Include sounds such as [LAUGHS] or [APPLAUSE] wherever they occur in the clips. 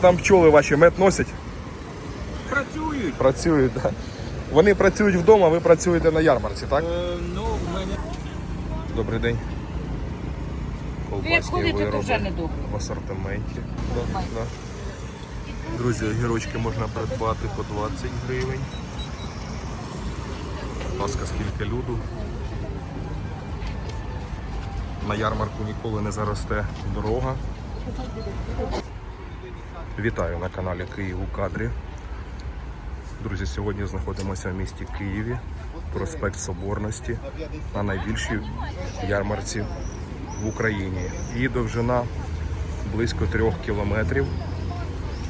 Там пчоли ваші мед носять, Працюють. працюють. Да. Вони працюють вдома, ви працюєте на ярмарці, так? Е, ну, в мене Добрий день. Ви як ходите, то вже не добре. в асортименті. Да, да. Друзі, огірочки можна придбати по 20 гривень. Будь ласка, скільки люду. На ярмарку ніколи не заросте дорога. Вітаю на каналі Київ у кадрі. Друзі, сьогодні знаходимося в місті Києві, проспект Соборності, на найбільшій ярмарці в Україні. Її довжина близько трьох кілометрів.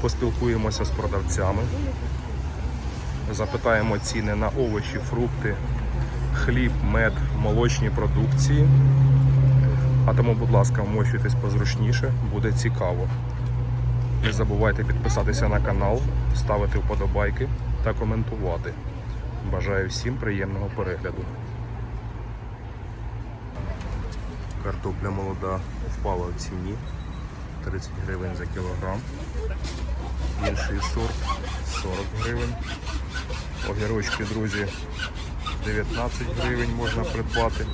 Поспілкуємося з продавцями, запитаємо ціни на овочі, фрукти, хліб, мед, молочні продукції. А тому, будь ласка, вмощуйтесь позручніше, буде цікаво. Не забувайте підписатися на канал, ставити вподобайки та коментувати. Бажаю всім приємного перегляду. Картопля молода впала в ціні 30 гривень за кілограм. Інший сорт 40 гривень. Огірочки, друзі, 19 гривень можна придбати.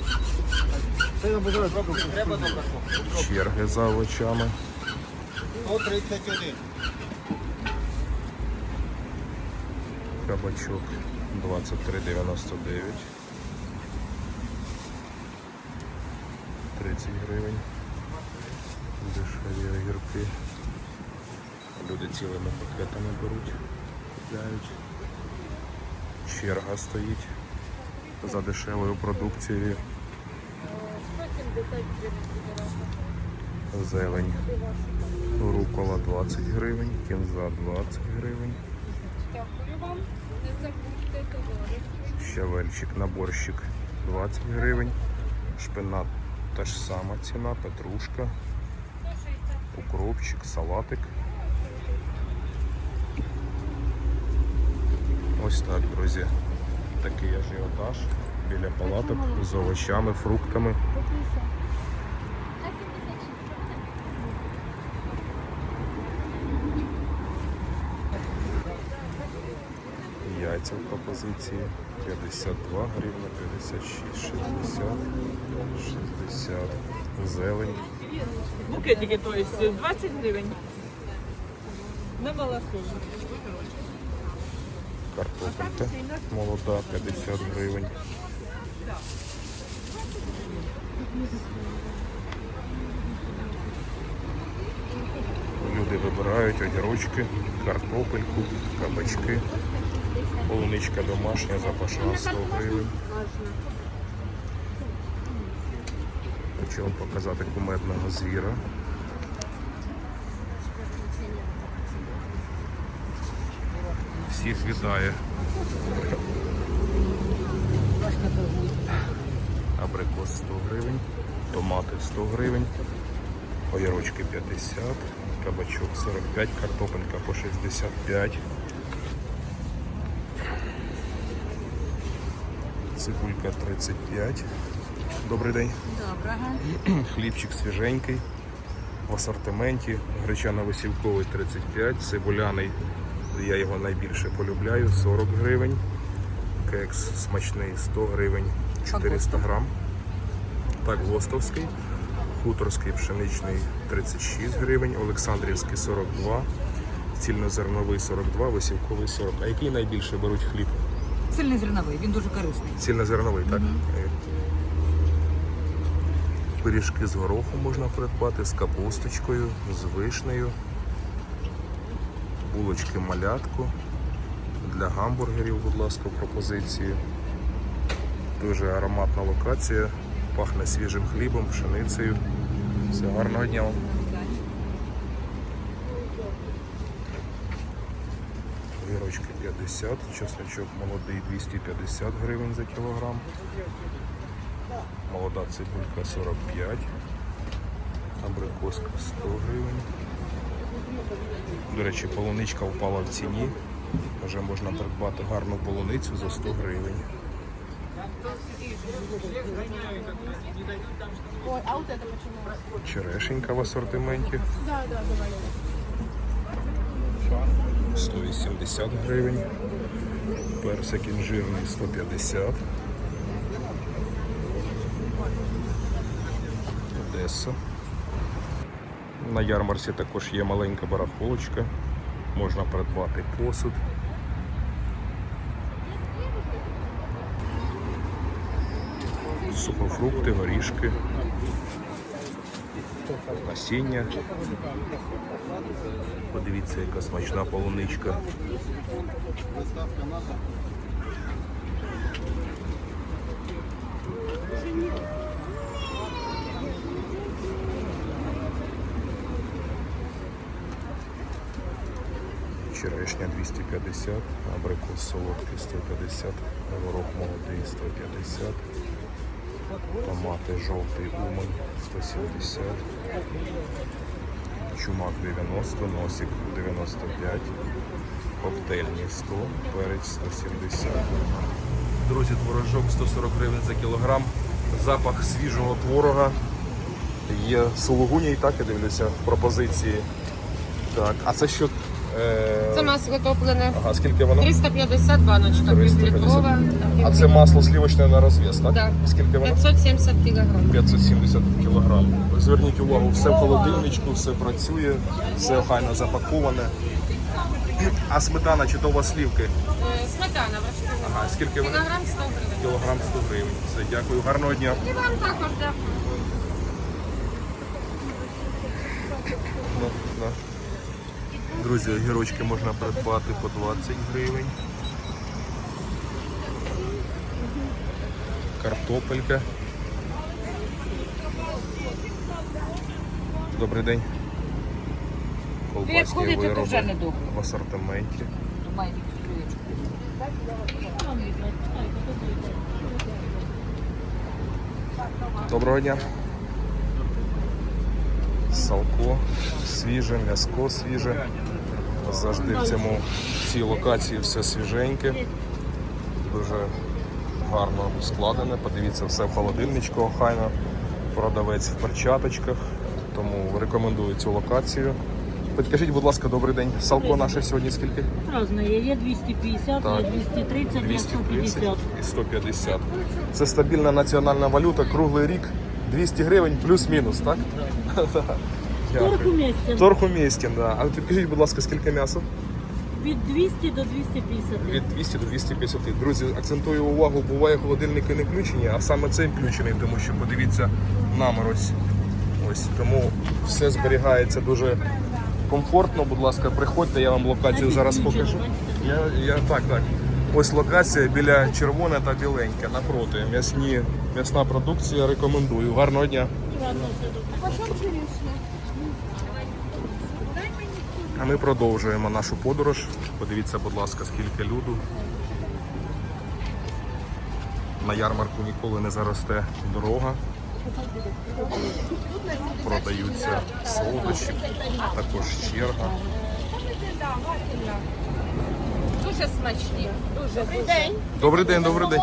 Черги за овочами. 131. Кабачок 23,99. 30 гривень. Дешеві огірки. Люди цілими пакетами беруть, купляють. Черга стоїть за дешевою продукцією. Зелень. Рукола 20 гривень, кінза 20 гривень. Дякую вам. Не забудьте товари. Щавельчик, наборщик 20 гривень. Шпинат та ж сама ціна, петрушка, укропчик, салатик. Ось так, друзі. Такий ажіотаж біля палаток з овочами, фруктами. Яйця в пропозиції 52 гривні, 56, 60, 60. Зелень Букетики, то есть 20 гривень. На малосольні. картопелька молода 50 гривень. Люди вибирають огірочки, картопельку, кабачки. Полуничка домашня, запашна 100 гривень. Хочу вам показати кумедного звіра. Всіх вітає. Абрикос 100 гривень, томати 100 гривень, огірочки 50, кабачок 45, картопелька по 65. Цибулька 35. Добрий день. Доброго. [CLEARS THROAT] Хлібчик свіженький в асортименті. Гречано-висівковий 35, цибуляний, я його найбільше полюбляю, 40 гривень. Кекс смачний 100 гривень, 400 грам. Так, Гостовський, хуторський пшеничний 36 гривень, Олександрівський 42, цільнозерновий 42, висівковий 40. А який найбільше беруть хліб? Сильний зерновий, він дуже корисний. Цільнозерновий, так? Е, Пиріжки з гороху можна придбати, з капусточкою, з вишнею, булочки малятку. Для гамбургерів, будь ласка, пропозиції. Дуже ароматна локація, пахне свіжим хлібом, пшеницею. Все, гарного дня вам. Огірочки 50, чесночок молодий 250 гривень за кілограм. Молода цибулька 45, абрикоска 100 гривень. До речі, полуничка впала в ціні. Вже можна придбати гарну полуницю за 100 гривень. Ой, а вот это почему? Черешенька в асортименті. Да, да, давай. 180 гривень. Персик інжирний 150. Одеса. На ярмарці також є маленька барахолочка. Можна придбати посуд. Сухофрукти, горішки, насіння. Подивіться, яка смачна полуничка. Черешня 250, абрикос солодкий 150, горох молодий 150, томати жовтий умань 170, чумак 90, носик 95, коктейльні 100, перець 170. Друзі, творожок 140 гривень за кілограм, запах свіжого творога. Є сулугуні і так, я дивлюся, пропозиції. Так, а це що? Е... Це масло топлене. Ага, скільки воно? 350 баночка, 350. півлітрова. А це масло сливочне на розв'яз, так? Да. Скільки воно? 570 кілограм. 570 кг. Зверніть увагу, все в холодильничку, все працює, все охайно запаковане. А сметана чи то у вас слівки? Е, Сметана важкова. Ага, скільки вона? Кілограм 100 гривень. Кілограм 100 гривень. Все, дякую, гарного дня. І вам також дякую. Ну, да. Друзі, огірочки можна придбати по 20 гривень. Картопелька. Добрий день. То вироби в асортименті. Доброго дня. Салко свіже, м'яско свіже. Завжди в цьому в цій локації все свіженьке. Дуже гарно складене. Подивіться, все в холодильничку охайно. Продавець в перчаточках. Тому рекомендую цю локацію. Підкажіть, будь ласка, добрий день. Салко наше сьогодні скільки? Разные. Є 250, Так. є 230, є 230 150. і 150. Це стабільна національна валюта, круглий рік, 200 гривень плюс-мінус, так? [LAUGHS] Торг Дякую. уместен. Торг умістен, да. А підкажіть, будь ласка, скільки м'яса? Від 200 до 250. Від 200 до 250. Друзі, акцентую увагу, буває холодильники не включені, а саме цей включений, тому що подивіться намір ось. Ось. Тому все зберігається дуже комфортно. Будь ласка, приходьте, я вам локацію зараз покажу. Я, я, так, так. Ось локація біля червоне та біленьке напроти. М'ясні, м'ясна продукція рекомендую. Гарного дня. А ми продовжуємо нашу подорож. Подивіться, будь ласка, скільки люду. На ярмарку ніколи не заросте дорога. Продаються солодощі, також черга. Дуже смачні. Дуже Добрий день. Добрий день, добрий день.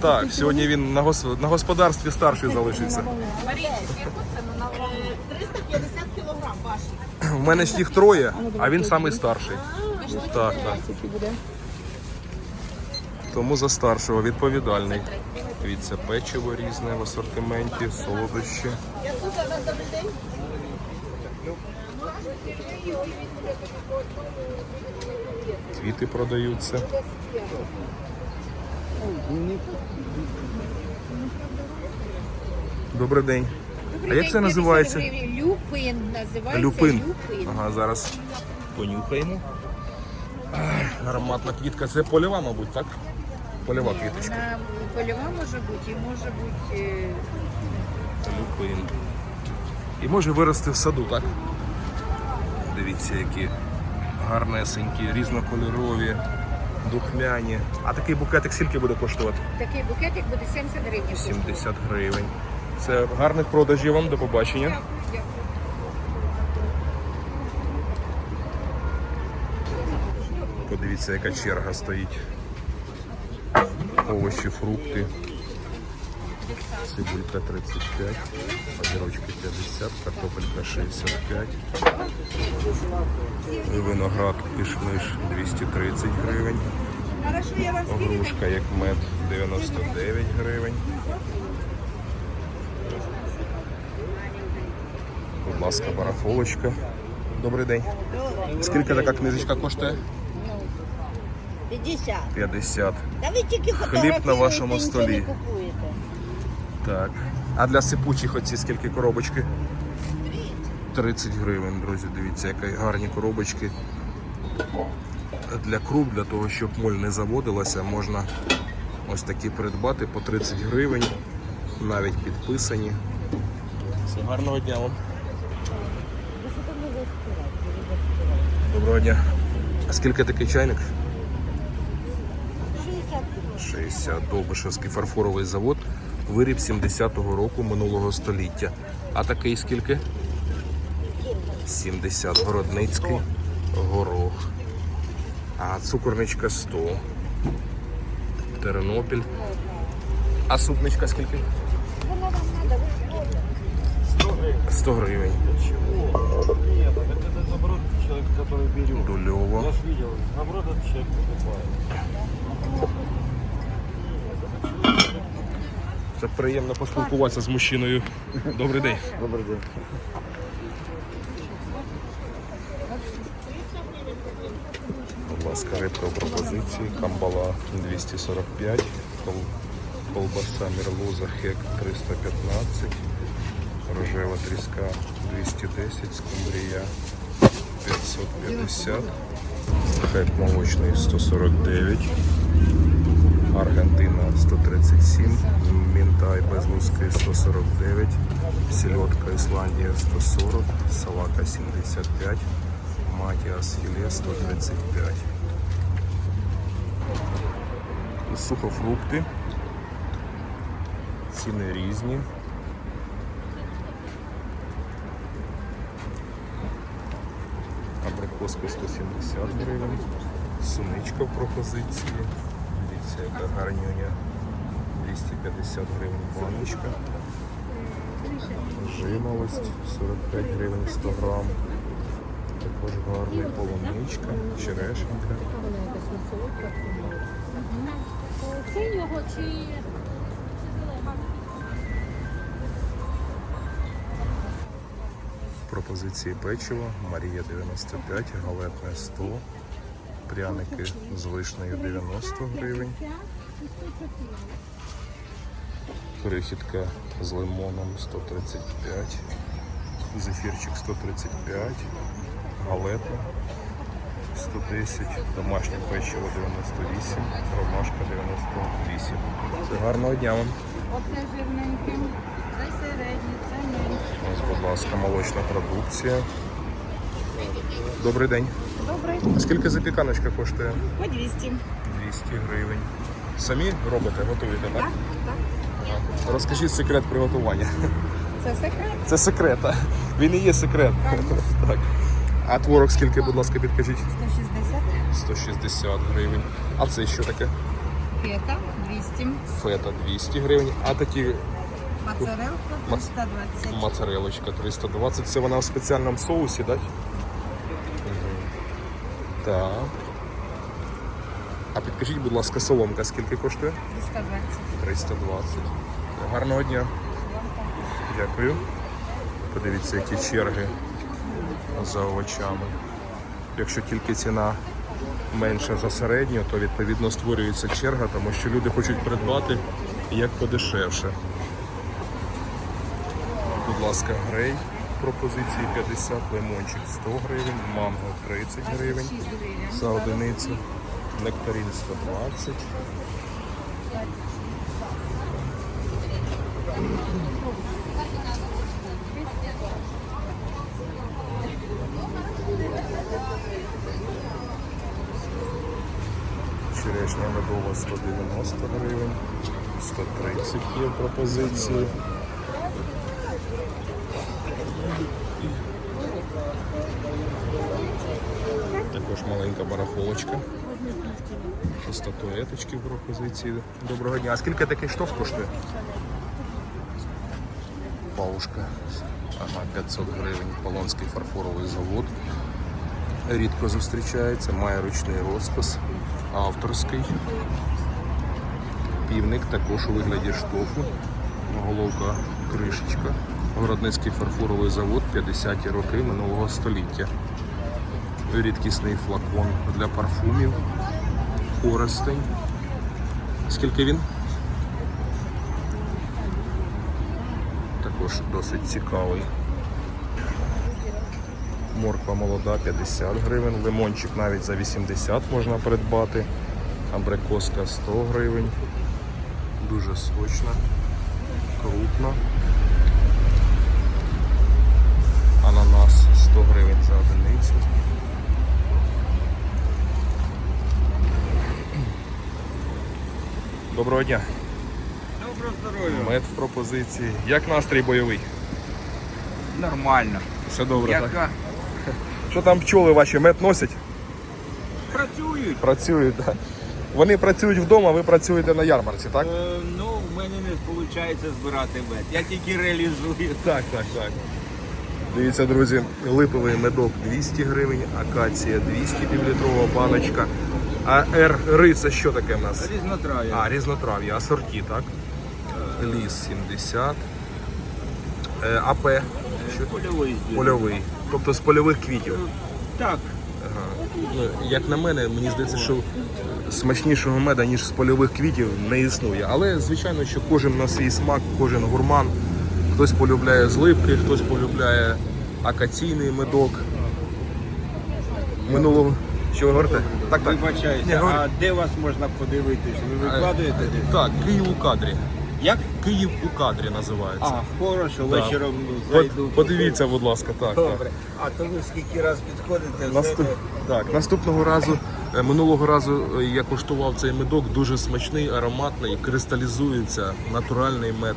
Так, сьогодні він на, господарстві старший залишиться. 350 кілограм ваші. У мене ж їх троє, а він самий старший. Так, так. Тому за старшого відповідальний. Дивіться, печиво різне в асортименті, солодощі. Квіти продаються. Добрий день. А як це називається? Люпин називається Люпин. люпин. Ага, зараз понюхаємо. Ах, Ароматна квітка. Це польова, мабуть, так? Польова квіточка. Вона польова може бути і може бути е, Люпин. І може вирости в саду, так? Дивіться, які гарнесенькі, різнокольорові, духмяні. А такий букетик скільки буде коштувати? такий букетик буде 70 гривень. 70 гривень. Це гарних продажів вам, до побачення. Подивіться, яка черга стоїть. Овочі, фрукти. цибулька 35, огірочки 50, картопелька 65, виноград кишмиш 230 гривень, грушка як мед 99 гривень. Ласка, барахолочка. Добрий день. Скільки така книжечка коштує? 50. 50. Та ви тільки Хліб на вашому столі. не купуєте. Так. А для сипучих оці скільки коробочки? 30 гривень, друзі. Дивіться, які гарні коробочки. Для круп, для того, щоб моль не заводилася, можна ось такі придбати по 30 гривень, навіть підписані. Все, гарного дня вам. Доброго дня. А скільки такий чайник? 60. Довбишевський фарфоровий завод. Виріб 70-го року минулого століття. А такий скільки? 70. Городницький горох. А цукорничка 100. Тернопіль. А супничка скільки? 100 гривень. Нет, это наоборот человек, который берет. Дульово. Я ж видел, наоборот, этот человек покупает. Це приємно поспілкуватися з мужчиною. Добрий день. Добрый день. Будь ласка, рибка в пропозиції, камбала 245, кол- колбаса мерлуза хек 315, рожева тріска 210, скумбрія 550, хек молочний 149, Аргентина 137, мінтай без луски 149, сельодка Ісландія 140, салака 75, Матіас філе 135. Сухофрукти. Ціни різні. Абрикоска 170 гривень. Суничка в пропозиції. Дивіться, яка гарнюня. 250 гривень баночка. Жимолость 45 гривень 100 грам. Також гарний полуничка, черешенька. Синього чи Пропозиції печива, Марія 95, галетне 100, пряники з вишнею 90 гривень, крихітка з лимоном 135, зефірчик 135, галета 110, домашнє печиво 98, ромашка 98. Це гарного дня вам. Оце жирненьким, Ось, будь ласка, молочна продукція. Добрий день. Добре, А Скільки запіканочка коштує? по 200. 200 гривень. Самі робите, готуєте, так? Так, так. Ага. Розкажіть секрет приготування. Це секрет. Це секрет. а? Він і є секрет. Так. А творог скільки, будь ласка, підкажіть? 160. 160 гривень. А це що таке? Фета 200. Фета 200 гривень. А такі Моцарелка 320. моцарелочка 320. Це вона в спеціальному соусі, так? Так. А підкажіть, будь ласка, соломка скільки коштує? 320. 320. Гарного дня. Дякую. Подивіться, які черги за овочами. Якщо тільки ціна менша за середню, то відповідно створюється черга, тому що люди хочуть придбати як подешевше. Ласка, грей пропозиції 50, лимончик 100 гривень, манго 30 гривень за одиницю, нектарин 120. Черешня медова 190 гривень, 130 є пропозиції. Також маленька барахолочка. Статуеточки в пропозиції. Доброго дня. А скільки такий штоф коштує? петропавлушка. Ага, 500 гривень. Полонський фарфоровий завод. Рідко зустрічається, має ручний розпис, авторський. Півник також у вигляді штофу. Головка кришечка. Городницький фарфоровий завод 50-ті роки минулого століття. Рідкісний флакон для парфумів. Коростень. Скільки він? Також досить цікавий. Морква молода 50 гривень, лимончик навіть за 80 можна придбати. Абрикоска 100 гривень. Дуже сочна, крупна. 100 гривень за одиницю. Доброго дня. Доброго здоров'я. Мед в пропозиції. Як настрій бойовий? Нормально. Все добре, так? Що там пчоли ваші мед носять? Працюють. Працюють, так. Вони працюють вдома, ви працюєте на ярмарці, так? Е, ну, в мене не виходить збирати мед. Я тільки реалізую. Так, так, так. Дивіться, друзі, липовий медок 200 гривень, акація 200 півлітрова баночка. А Р ри це що таке в нас? Різнотрав'я. А, різнотрав'я, асорті, так? Ліс 70. Е, АП. Що? Польовий. Польовий. Тобто з польових квітів. Так. Ну, Як на мене, мені здається, що смачнішого меда, ніж з польових квітів, не існує. Але, звичайно, що кожен на свій смак, кожен гурман. Хтось полюбляє зливки, хтось полюбляє акаційний медок. Минулого. Що ви говорите? Так, так. Вибачаюся, говорю. а де вас можна подивитись? Ви викладуєте десь? Так, Київ у кадрі. Як? Київ у кадрі називається. А, хорошо, Да. вечором Под- зайду. подивіться, будь ласка, так. так. Добре. А то ви скільки раз підходите? Наступ... Так, наступного разу, е, минулого разу е, я куштував цей медок, дуже смачний, ароматний, кристалізується, натуральний мед.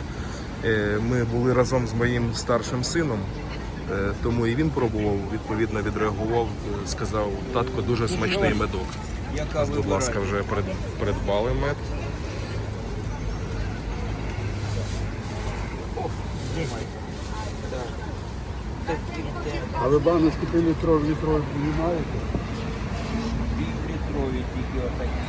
Е, Ми були разом з моїм старшим сином, е, тому і він пробував, відповідно відреагував, е, сказав, татко, дуже смачний медок. Будь ласка, вже придбали мед. А ви баночку півлітров літров знімаєте? Півлітрові тільки отакі.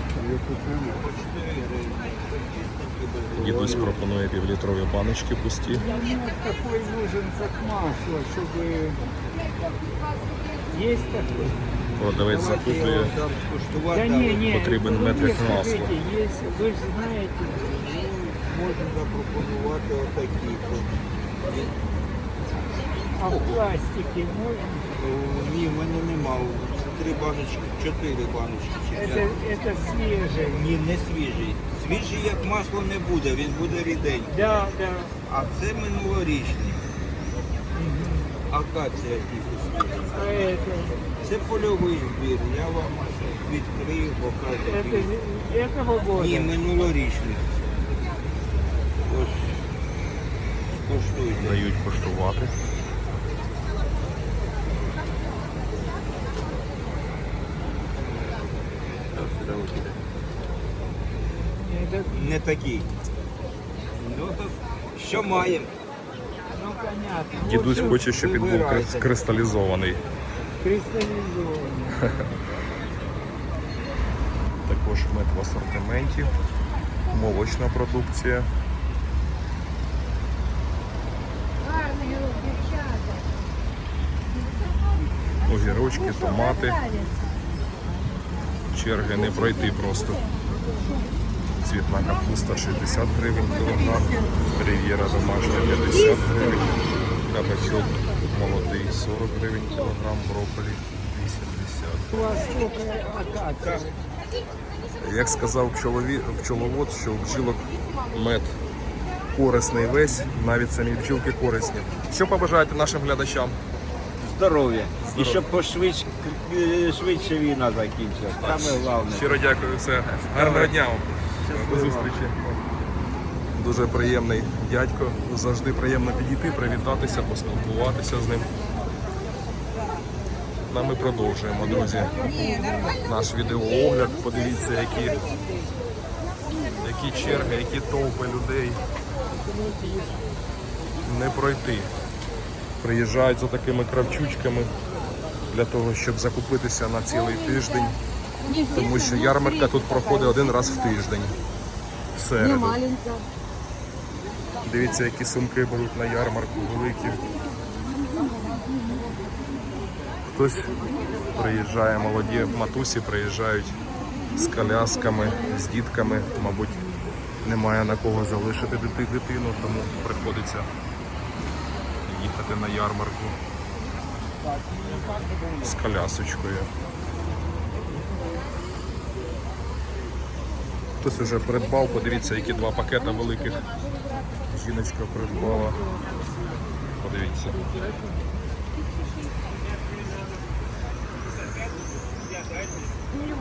Яку ціну? По 4 гривні. Дідусь пропонує півлітрові баночки пусті. Ну, такой нужен, как масло, чтобы... Есть такой? Продавець запитує, Там скуштувати. Да не, не. Потрібен вы метр мне масло. скажите, Есть, вы же знаете. Можна запропонувати отакі. А в пластике можно? О, Ні, в мене нема. Це три баночки, чотири баночки. чи Это, п'ять. это свежее. Ні, не свіжий. Свіжий як масло не буде, він буде ріденький. Да, да. А це минулорічний. Акація тільки свіжа. А это, Це польовий збір. Я вам відкрию, покажу. это этого года? Ні, минулорічний. Ось. Коштуйте. дають коштувати. Не такий. Ну, то що маємо? ну, понятно. Дідусь хоче, щоб він був вибирайте. кристалізований. Кристаллизованный. Також мед в асортименті, молочна продукція. Огірочки, томати. Черги не пройти просто. Цвітна капуста 60 гривень кілограм, рив'єра домашня 50 гривень, кабачок молодий 40 гривень кілограм, брокколі 80 У вас сколько акаций? Як сказав пчолові, пчеловод, що у бджілок мед корисний весь, навіть самі бджілки корисні. Що побажаєте нашим глядачам? Здоров'я. І щоб пошвидше швидше війна закінчилась. Саме головне. Щиро дякую, все. Гарного дня вам. До зустрічі. Дуже приємний дядько. Завжди приємно підійти, привітатися, поспілкуватися з ним. А ми продовжуємо, друзі. Наш відеоогляд. Подивіться, які, які черги, які толпи людей. не пройти. Приїжджають за такими кравчучками для того, щоб закупитися на цілий тиждень. Тому що ярмарка тут проходить один раз в тиждень. В середу. Дивіться, які сумки беруть на ярмарку великі. Хтось приїжджає, молоді матусі приїжджають з колясками, з дітками, мабуть, немає на кого залишити дити- дитину, тому приходиться їхати на ярмарку з колясочкою. Хтось вже придбав, подивіться, які два пакета великих жіночка придбала. Подивіться.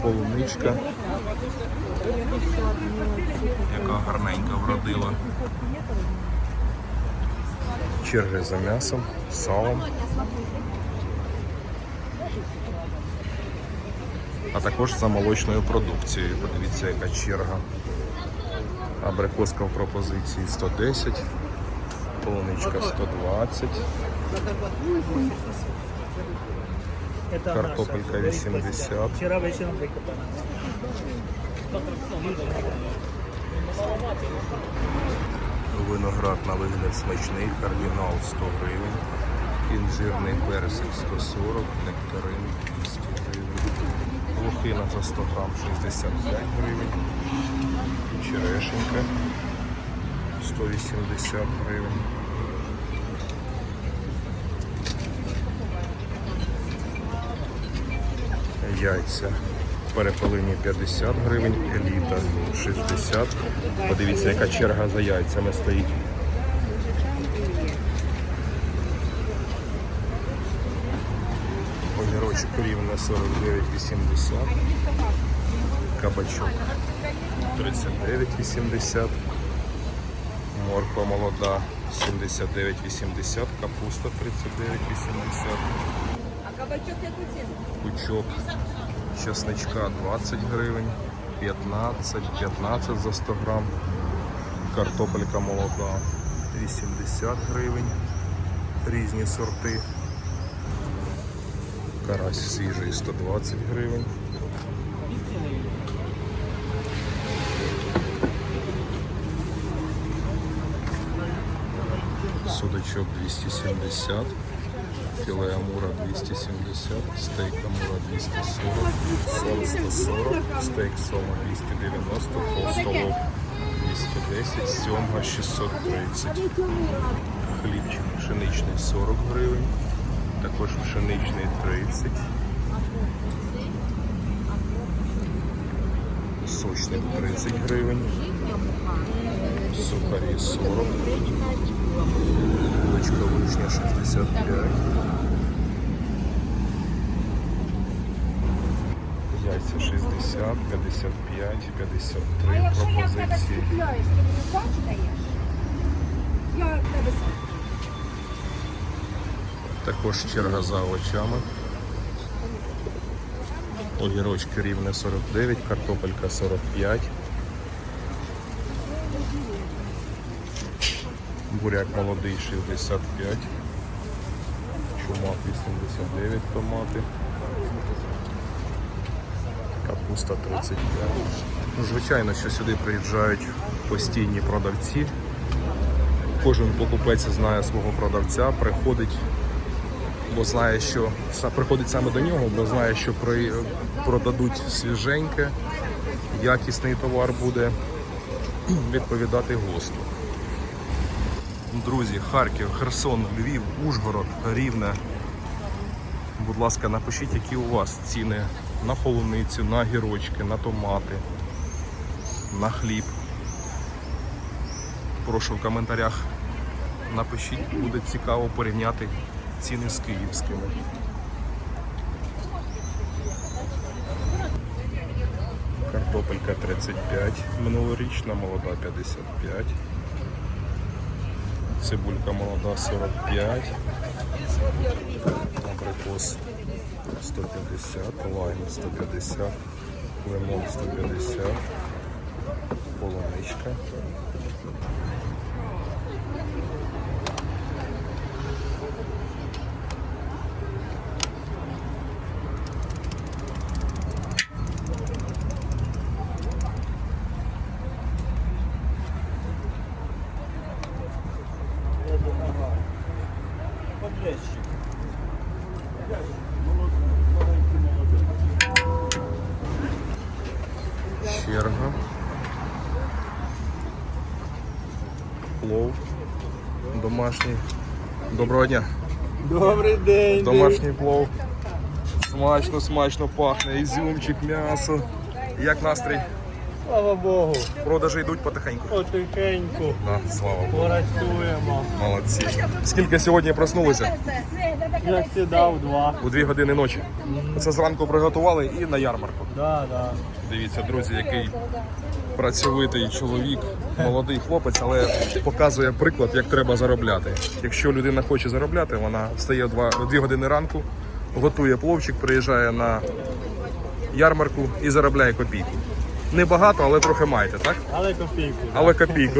Полуничка. Яка гарненька вродила. Черги за м'ясом, салом. А також за молочною продукцією. Подивіться, яка черга. Абрикоска в пропозиції 110, полуничка 120, картопелька 80, Вчера вечером прикопано. виноград на вигляд смачний, кардинал 100 гривень, інжирний персик 140, нектарин 200 гривень, лохина за 100 грам 65 гривень, черешенька 180 гривень. Яйця перепелині 50 гривень, еліта 60. Подивіться, яка черга за яйцями стоїть. Огірочок рівне 49,80. Кабачок 39,80. Морква молода 79,80. Капуста 39,80. А кабачок яку ціну? Пучок чесничка 20 гривень, 15, 15 за 100 грам. Картопелька молода 80 гривень, різні сорти. Карась свіжий 120 гривень. Судачок 270, філе амура 270, стейк амура 240, сом 140, стейк сома 290, толстолоб 210, сьомга 630. Хлібчик пшеничний 40 гривень, також пшеничний 30. Сочник 30 гривень, сухарі 40 Булочка вишня 65. Яйця 60, 55, 53 пропозиції. Я в тебе. Також черга за овочами. Огірочки рівне 49, картопелька 45. Буряк молодий 65. Чумак 89 томати. Капуста 35. Ну, Звичайно, що сюди приїжджають постійні продавці. Кожен покупець знає свого продавця, приходить бо знає, що приходить саме до нього, бо знає, що при, продадуть свіженьке, якісний товар буде відповідати госту. Друзі, Харків, Херсон, Львів, Ужгород, Рівне. Будь ласка, напишіть, які у вас ціни на полуницю, на гірочки, на томати, на хліб. Прошу в коментарях напишіть, буде цікаво порівняти ціни з київськими. Картопелька 35, минулорічна, молода 55. Цибулька молода 45. Абрикос 150, лайм 150, лимон 150, полуничка Черга. Плов. Домашній. Доброго дня. Добрий день. Домашній плов. Смачно, смачно пахне. Ізюмчик, м'ясо. Як настрій? Слава Богу. Продажі йдуть потихеньку. Потихеньку Да, слава Богу. працюємо. Молодці. Скільки сьогодні проснулися? Як сідав два. У дві години ночі. Це зранку приготували і на ярмарку. Да, да. Дивіться, друзі, який працьовитий чоловік, молодий хлопець, але показує приклад, як треба заробляти. Якщо людина хоче заробляти, вона встає в два- в дві години ранку, готує пловчик, приїжджає на ярмарку і заробляє копійку. Небагато, але трохи маєте, так? Але копійку. Але копійку.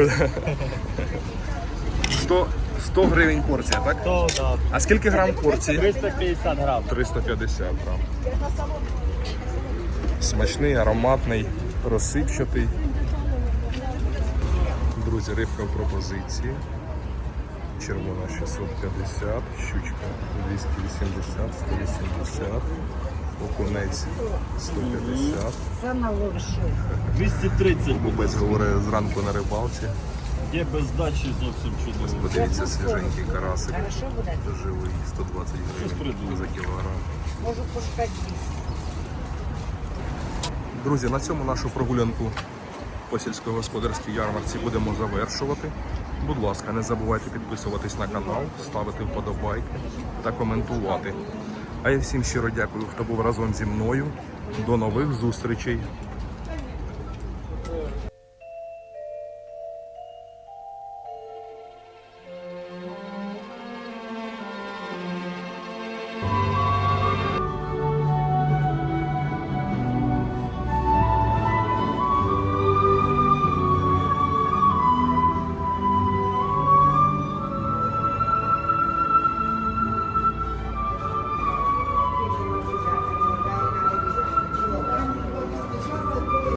100, 100 гривень порція, так? То, да. А скільки грам порції? 350 грам. 350 грам. Смачний, ароматний, розсипчатий. Друзі, рибка в пропозиції. Червона 650, щучка 280, 180, окунець 150. Це на ловшу. 230 Бубець говорить зранку на рибалці. Є без здачі зовсім чудово. Подивіться, свіженький карасик. Живий, 120 гривень за кілограм. Друзі, на цьому нашу прогулянку по сільськогосподарській ярмарці будемо завершувати. Будь ласка, не забувайте підписуватись на канал, ставити вподобайки та коментувати. А я всім щиро дякую, хто був разом зі мною. До нових зустрічей!